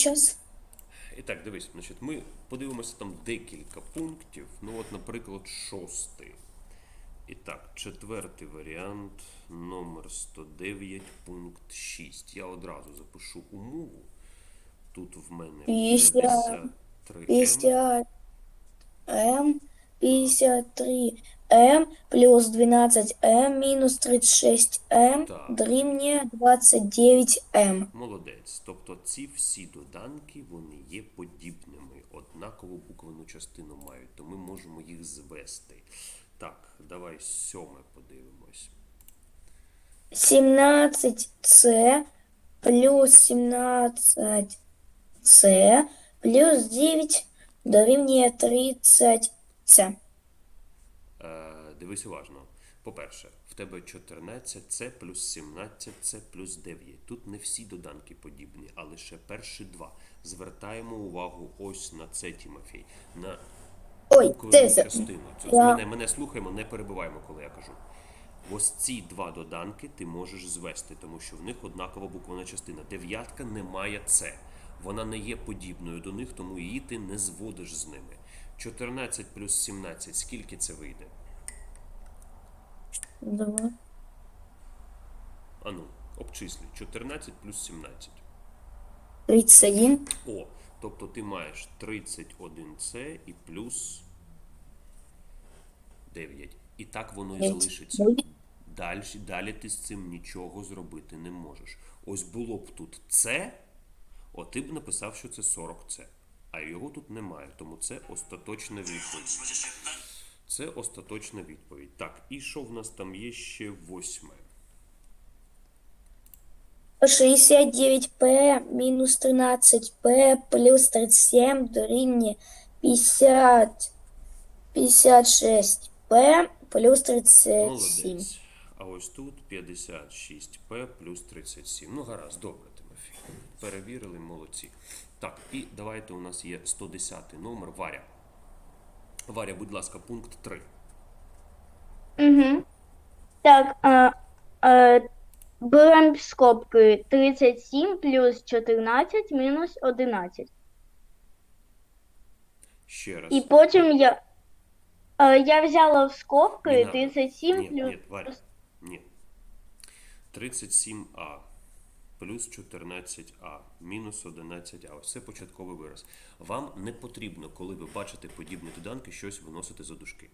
Час. І так, дивись, значить, ми подивимося там декілька пунктів. Ну, от, наприклад, шостий. І так, четвертий варіант, номер 109, пункт 6. Я одразу запишу умову. Тут в мене 53 М. 50 М, 53 М плюс 12 М минус 36 М Так. дорівнює 29 М. Молодець. Тобто ці всі доданки вони є подібними, однакову буквену частину мають, то ми можемо їх звести. Так, давай сьоме подивимось. 17С плюс 17С плюс 9 дорівнює 30С. Е, дивись уважно. По-перше, в тебе 14 плюс 17 плюс 9. Тут не всі доданки подібні, а лише перші два. Звертаємо увагу ось на це, Тімофій. На Ой, частину. Це, Я- мене, мене слухаємо, не перебиваємо, коли я кажу. Ось ці два доданки ти можеш звести, тому що в них однакова буквена частина. Дев'ятка не має це. Вона не є подібною до них, тому її ти не зводиш з ними. 14 плюс 17, скільки це вийде? Два. Ану, обчислюй. 14 плюс 17. 31. О, тобто ти маєш 31С і плюс 9. І так воно і залишиться. Далі, далі ти з цим нічого зробити не можеш. Ось було б тут С, от ти б написав, що це 40С. А його тут немає, тому це остаточна відповідь. Це остаточна відповідь. Так, і що в нас там є ще восьме? 69П минус 13П плюс 37 дорівнює 50, 56П плюс 37. Молодець. А ось тут 56П плюс 37. Ну, гаразд, добре, Тимофій. Перевірили, молодці. Так, і давайте у нас є 110 номер Варя. Варя, будь ласка, пункт 3. Угу. Так, а, а, беремо скобки 37 плюс 14 мінус 11. Ще раз. І потім я, а, я взяла в скобки надо. 37 Ні, плюс... ні, Варя. Ні. 37А плюс 14А мінус 11А. Ось це початковий вираз. Вам не потрібно, коли ви бачите подібні доданки, щось виносити за дужки.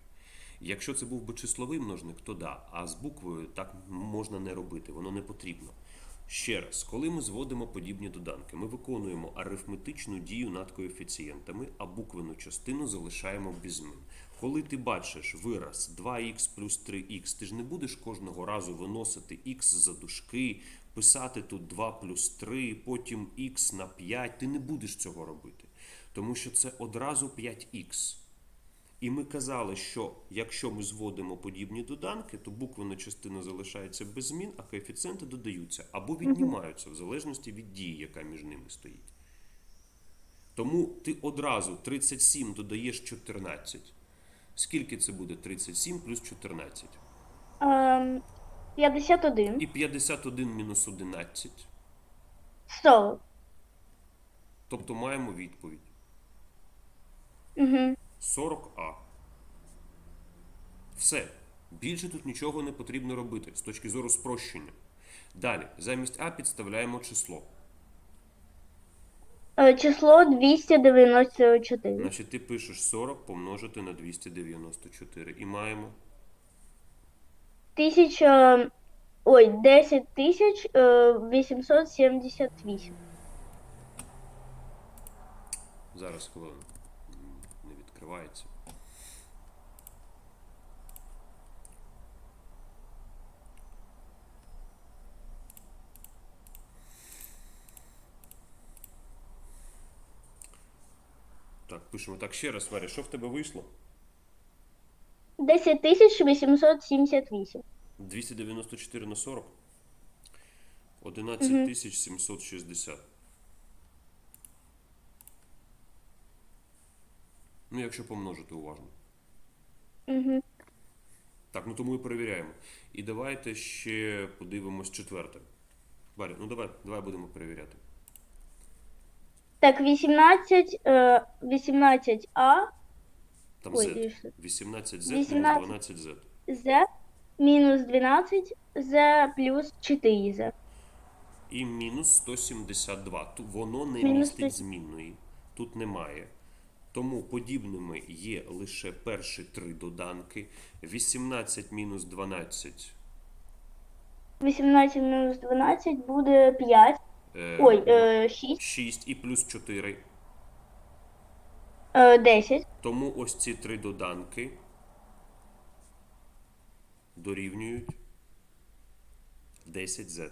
Якщо це був би числовий множник, то да, а з буквою так можна не робити, воно не потрібно. Ще раз, коли ми зводимо подібні доданки, ми виконуємо арифметичну дію над коефіцієнтами, а буквену частину залишаємо без змін. Коли ти бачиш вираз 2х плюс 3х, ти ж не будеш кожного разу виносити х за дужки, писати тут 2 плюс 3, потім х на 5. Ти не будеш цього робити. Тому що це одразу 5х. І ми казали, що якщо ми зводимо подібні доданки, то буквена частина залишається без змін, а коефіцієнти додаються або віднімаються в залежності від дії, яка між ними стоїть. Тому ти одразу 37 додаєш 14. Скільки це буде 37 плюс 14? ем, 51, І 51 мінус 11. 40. Тобто маємо відповідь. Угу. 40А. Все. Більше тут нічого не потрібно робити з точки зору спрощення. Далі, замість А підставляємо число. Е, число 294. Значить, ти пишеш 40 помножити на 294. І маємо. Тисяча... Ой, 10 тисяч е, 878. Зараз хвилину. Не відкривається. Так, пишемо так ще раз, Варя, що в тебе вийшло? 10 тисяч 878. 294 на 40. 11 760. Ну, якщо помножити уважно. Угу. Так, ну тому і перевіряємо. І давайте ще подивимось четверте. Варя, ну давай, давай будемо перевіряти. Так, 18, е, 18А Там Ой, Z. і 18Z мінус 18. 12Z. З мінус 12 З плюс 4 З. І мінус 172. Тут воно не Мінус містить сто- змінної. Тут немає. Тому подібними є лише перші три доданки. 18 мінус 12. 18 мінус 12 буде 5. Е, Ой, е, 6, 6 і плюс 4. Е, 10. Тому ось ці три доданки дорівнюють 10z.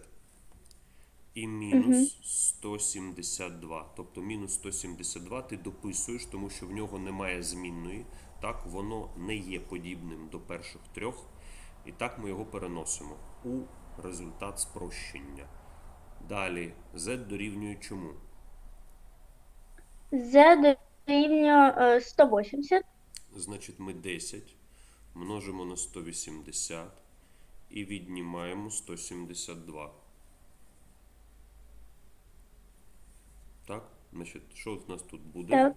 І мінус 172. Тобто мінус 172 ти дописуєш, тому що в нього немає змінної. Так, воно не є подібним до перших трьох. І так ми його переносимо у результат спрощення. Далі z дорівнює чому? З дорівнює е, 180. Значить, ми 10 множимо на 180 і віднімаємо 172. Так? Значить, що в нас тут буде? Так.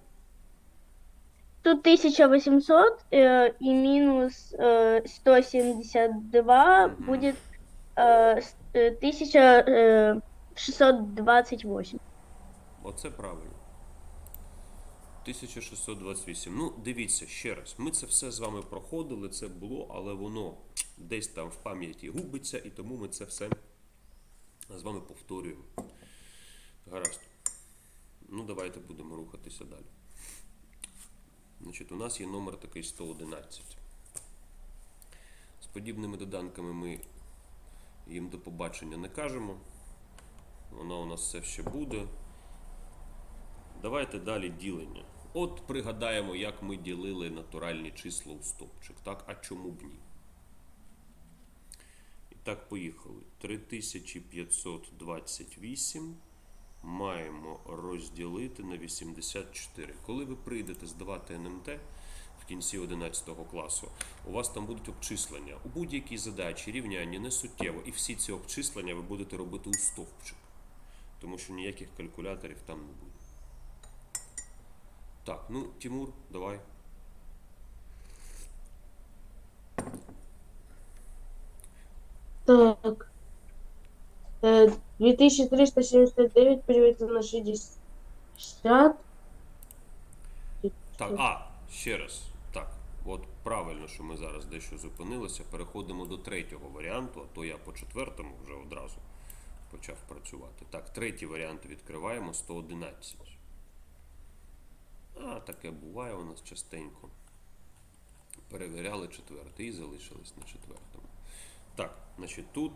Тут 1800 е, і мінус е, 172 Мгм. буде е, с- е, 1628. Оце правильно. 1628. Ну, дивіться ще раз. Ми це все з вами проходили, це було, але воно десь там в пам'яті губиться, і тому ми це все з вами повторюємо. Гаразд. Ну, давайте будемо рухатися далі. Значить, у нас є номер такий 111. З подібними доданками ми їм до побачення не кажемо. Воно у нас все ще буде. Давайте далі ділення. От пригадаємо, як ми ділили натуральні числа у стовпчик. Так, а чому б ні? І так, поїхали. 3528 маємо розділити на 84. Коли ви прийдете здавати НМТ в кінці 11 класу, у вас там будуть обчислення. У будь-якій задачі, рівнянні не суттєво. І всі ці обчислення ви будете робити у стовпчик. Тому що ніяких калькуляторів там не буде. Так, ну, Тимур, давай. Так. Е, 2379 поділити на 60. Так, а, ще раз. Так, от правильно, що ми зараз дещо зупинилися. Переходимо до третього варіанту, а то я по четвертому вже одразу почав працювати. Так, третій варіант відкриваємо 111. А, таке буває у нас частенько. Перевіряли четвертий і залишились на четвертому. Так, значить тут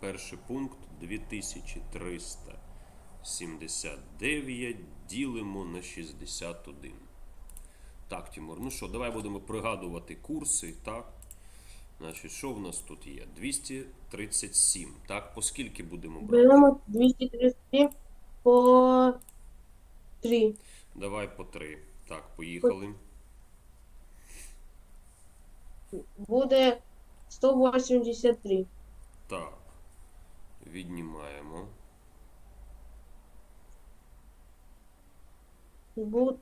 перший пункт 2379 ділимо на 61. Так, Тимур, ну що, давай будемо пригадувати курси, так? Значить, що в нас тут є? 237. Так, по скільки будемо брати? Беремо 237 по 3. Давай по 3. Так, поїхали. Буде 183. Так. Віднімаємо. Бу-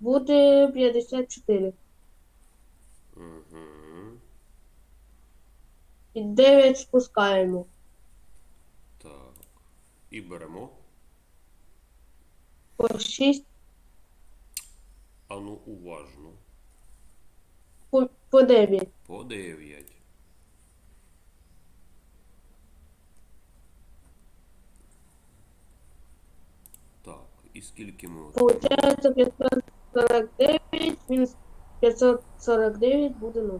Буде 54. Угу. І 9 спускаємо. Так. І беремо. По 6, Ану, уважно. по, по 9. По 9. Так, і скільки ми от- Получається 549 мінус 549 буде 0.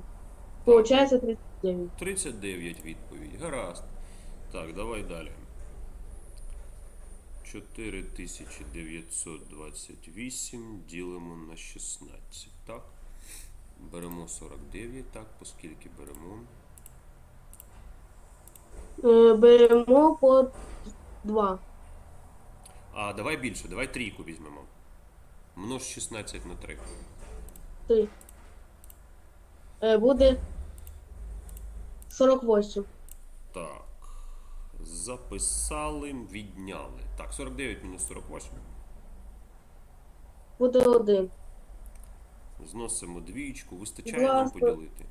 Получається 39. 39 відповідь. Гаразд. Так, давай далі. 4928 ділимо на 16. Так. Беремо 49. Так, поскільки беремо. Е, Беремо по 2. А, давай більше, давай трійку візьмемо. Множ 16 на 3. 3. Е, Буде 48. Так. Записали, відняли. Так, 49 мінус 48. Буде 1. Зносимо двічку. Вистачає Будь нам поділити.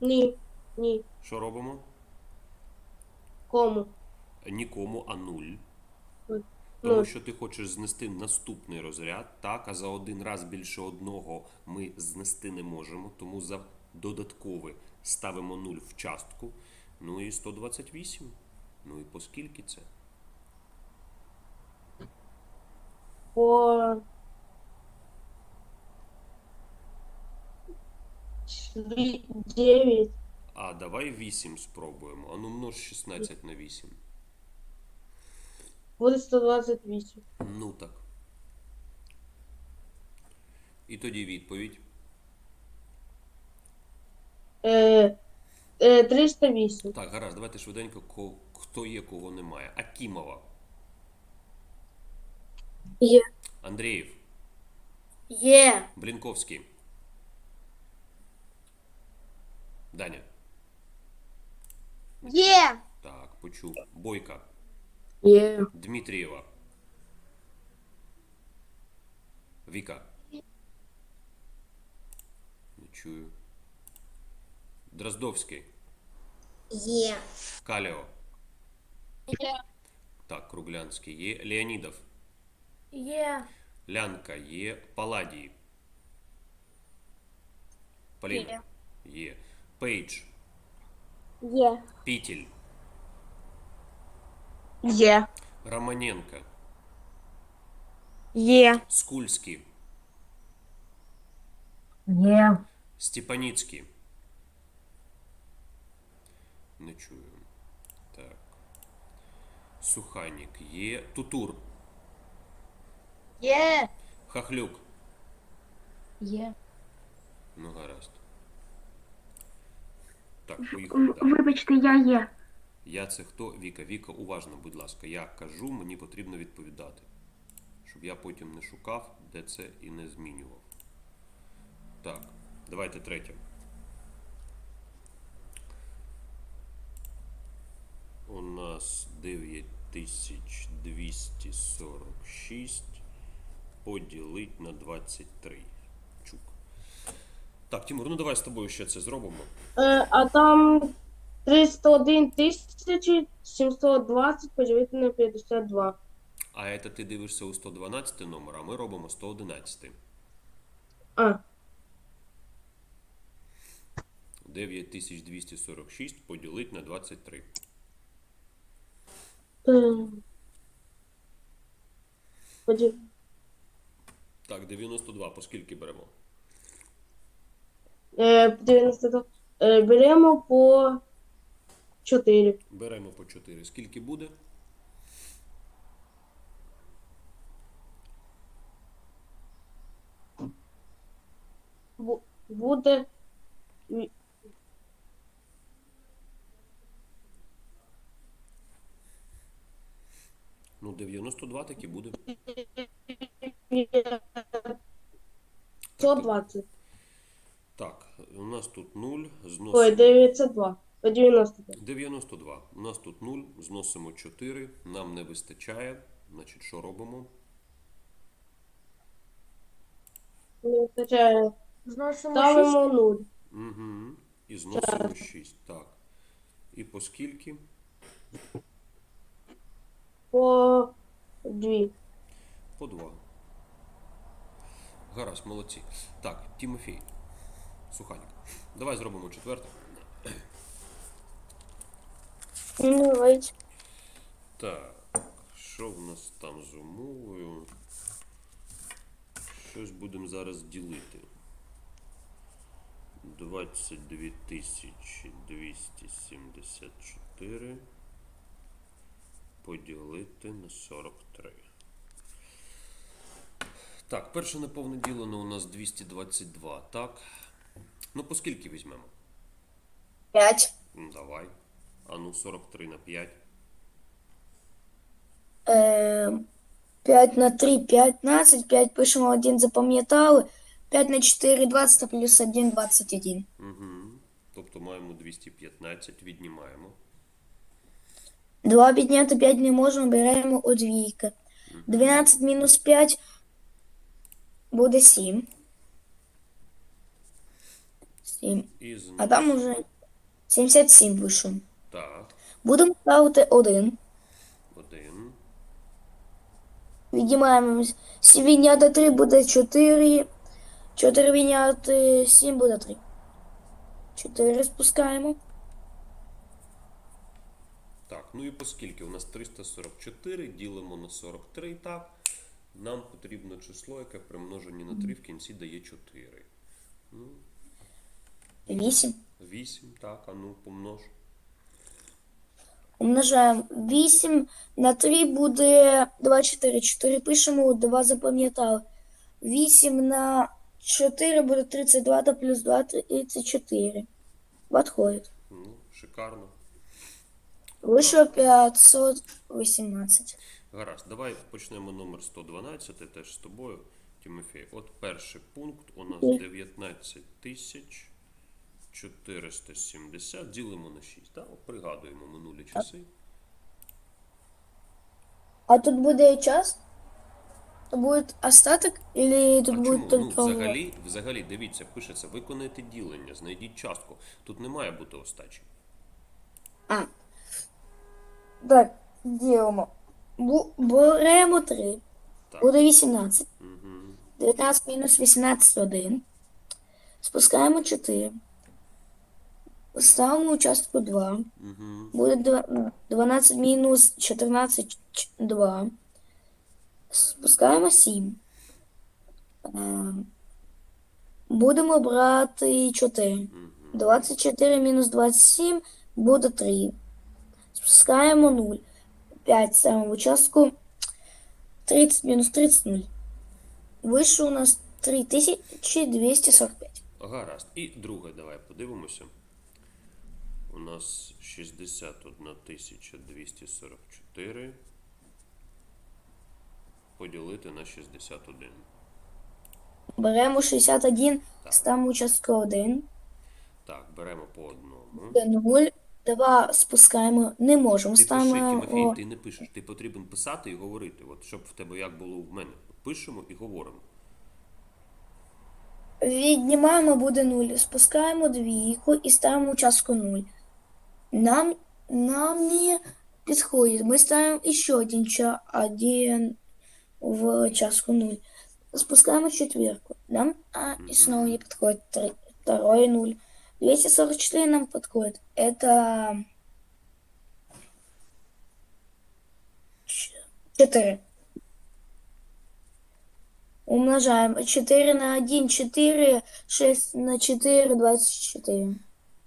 Ні. Ні. Що робимо? Кому? Нікому, а нуль. Нуль. Тому Нуль. що ти хочеш знести наступний розряд, так, а за один раз більше одного ми знести не можемо, тому за додаткове ставимо 0 в частку. Ну і 128. Ну і по скільки це? По... 9. А давай 8 спробуємо. А ну множ 16 на 8. Буде 128. Ну так. І тоді відповідь. Е, е, 308. Так, гаразд, давайте швиденько, ко- хто є, кого немає. Акімова. Є. Андрієв. Є. Блінковський. Даня. Є. Так, почув. Бойка. Є. Дмитрієва. Віка. Не чую. Дроздовський. Є. Каліо. Так, Круглянський є. Леонідов. Є. Лянка є. Паладій. Поліна. Є. Є. Пейдж. Є. Пітель. Є. Романенко. Є. Скульський. Є. Степаніцький. Не чую. Так. Суханік є. Тутур. Є. Хахлюк. Є. Ну, гаразд. Так, поїхали далі. Вибачте, я є. Я це хто? Віка. Віка, уважно, будь ласка. Я кажу, мені потрібно відповідати. Щоб я потім не шукав, де це і не змінював. Так, давайте третє. У нас 9246 поділить на 23. Чук. Так, Тимур, ну давай з тобою ще це зробимо. Е, а там 301 тисячі 720 поділити на 52. А це ти дивишся у 112 номер, а ми робимо 111. А, 9246 поділить на 23. Е, поділ... Так, 92, по скільки беремо? е, 92. Е, беремо по 4. Беремо по 4. Скільки буде? Бу- буде ві- Ну, 92 таки буде. 120. Так, у нас тут 0, Ой, зносимо 902. По 95. 92. У нас тут 0, зносимо 4, нам не вистачає. Значить, що робимо? Не вистачає. Зносимо Ставимо 0. Угу. І зносимо 6. Так. І по скільки? По 2. По 2. Гаразд, молодці. Так, Тимофій. Суханік. Давай зробимо четверте. Ну, давайте. Так, що в нас там з умовою? Щось будемо зараз ділити. 22 274 поділити на 43. Так, перше неповне ділено у нас 222, так? Ну, по скільки візьмемо? П'ять. Ну, давай. А ну, 43 на 5. Е, 5 на 3, 15. 5 пишемо, 1 запам'ятали. 5 на 4, 20 плюс 1, 21. Угу. Тобто маємо 215, віднімаємо. 2 підняти 5 не можемо, беремо у двійки. 12 мінус 5 буде 7. 7. І А там уже 77 вийшов. Так, Будемо ставити 1. один. Віднімаємо 7 відняти 3 буде 4. 4 відняти 7 буде 3. 4 спускаємо. Так, ну і оскільки у нас 344 ділимо на 43, так, нам потрібно число, яке при множенні на 3 в кінці дає 4. 8. 8, так, а ну помнож. Умножаємо 8 на 3 буде 24. 4 пишемо, 2 запам'ятали. 8 на 4 буде 32 та плюс 2 34. Подходит. Ну, шикарно. Вийшло 518. Гаразд, давай почнемо номер 112, теж з тобою, Тимофій. От перший пункт у нас 19 тисяч 470, ділимо на 6. Так? Пригадуємо минулі часи. А тут буде час? То буде остаток или тут А буде чому? Ну, только взагалі, взагалі, дивіться, пишеться, виконайте ділення, знайдіть частку. Тут не має бути остачі. А. Так, ділимо. Бу- Беремо 3. Так. Буде 18. Угу. 19 мінус 18 1. Спускаємо 4. Ставимо участку 2. Угу. Буде два- 12 мінус 14 ч- 2. Спускаємо 7. Е, Будемо брати 4. 24 мінус 27 буде 3. Спускаємо 0. 5 ставимо в участку. 30 мінус 30 0. Вийшло у нас 3245. Гаразд. І друге, давай подивимося. У нас 61 244 поділити на 61. Беремо 61, ставимо участку 1. Так, беремо по одному. 0. 2 спускаємо. Не можемо. Ти пиши, Тимофій, о, ти не пишеш. Ти потрібен писати і говорити. От щоб в тебе як було в мене. Пишемо і говоримо. Віднімаємо буде 0. Спускаємо двійку і ставимо участку 0. Нам, нам не підходить. Ми ставимо ще один, ча, один в участку 0. Спускаємо четверку. Нам а, и снова не подходит. Три, второй 0. 244 нам подходит. Это 4. Умножаем 4 на 1, 4, 6 на 4, 24.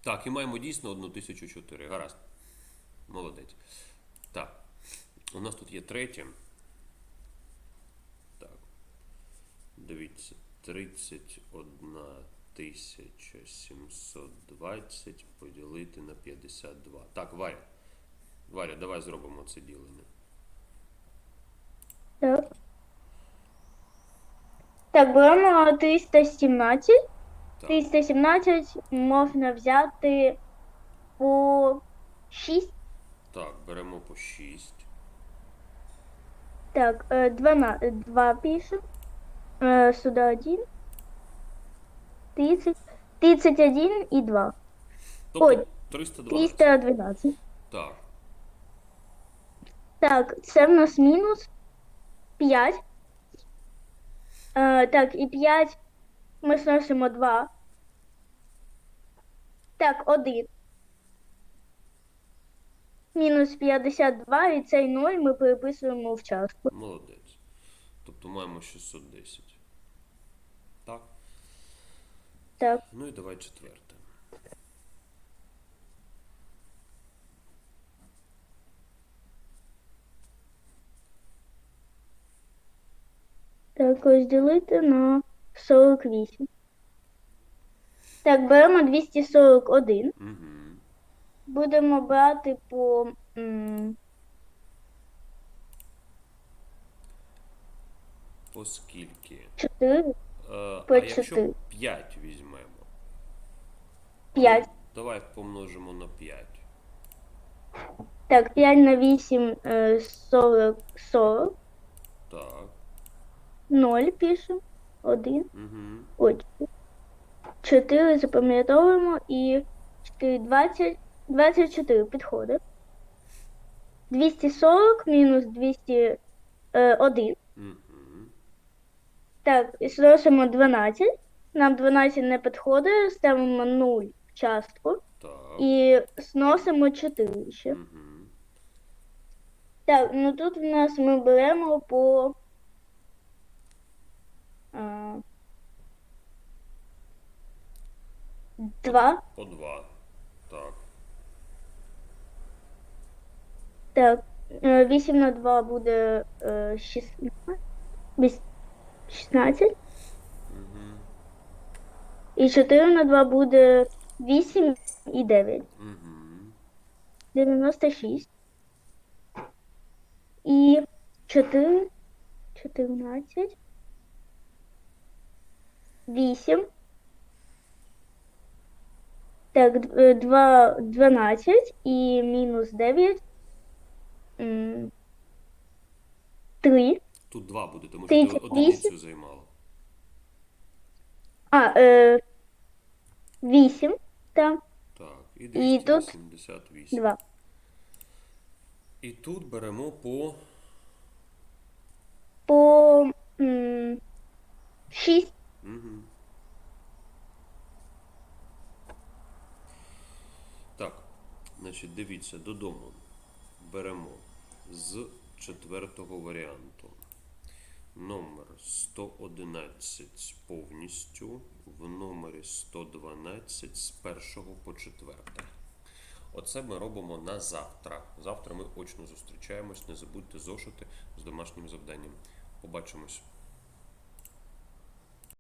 Так, і маємо дійсно 1004. Гаразд. Молодець. Так. У нас тут є третє. Так. Дивіться. 31 тисяча 720 поділити на 52. Так, Варя. Варя, давай зробимо це ділення. Так. Так, беремо 317. Так. 317 можна взяти по 6. Так, беремо по 6. Так, е, 12, 2 пишем. Е, Сюди 1. 30. 31 і 2. Тобто Ой, 312. 312. Так. Так, це в нас мінус 5. Е, так, і 5 ми зносимо 2. Так, 1. Мінус 52 і цей 0 ми переписуємо в частку. Молодець. Тобто маємо 610. Так. Так, Ну і давай четверте. так, розділити на 48. Так, беремо 241. Угу. Будемо брати по м, Оскільки. 4, Е, По а якщо чотири. 5 візьмемо? 5. Давай помножимо на 5. Так, 5 на 8 е, 40, 40. Так. 0 пишемо. 1. Угу. Ой. 4 запам'ятовуємо і 4, 20, 24 підходить. 240 мінус 201. Угу. Так, і зносимо 12. Нам 12 не підходить, ставимо 0 в частку Так. і зносимо 4 ще. Угу. Так, ну тут в нас ми беремо по. А, два. По 2. Так. Так, е, 8 на 2 буде е, 16. Віс- 16. Угу. І 4 на 2 буде 8 і 9. Угу. 96. І 4, 14. 8. Так, 2, 12 і мінус 9. 3. Тут 2 буде, тому що ти одиницю займала. А, е, 8. Так, Так. І І тут 288. 2. І тут беремо по По м, 6. Угу. Так, значить, дивіться, додому беремо з четвертого варіанту. Номер 111 повністю, в номері 112 з першого по четверте. Оце ми робимо на завтра. Завтра ми очно зустрічаємось. Не забудьте зошити з домашнім завданням. Побачимось.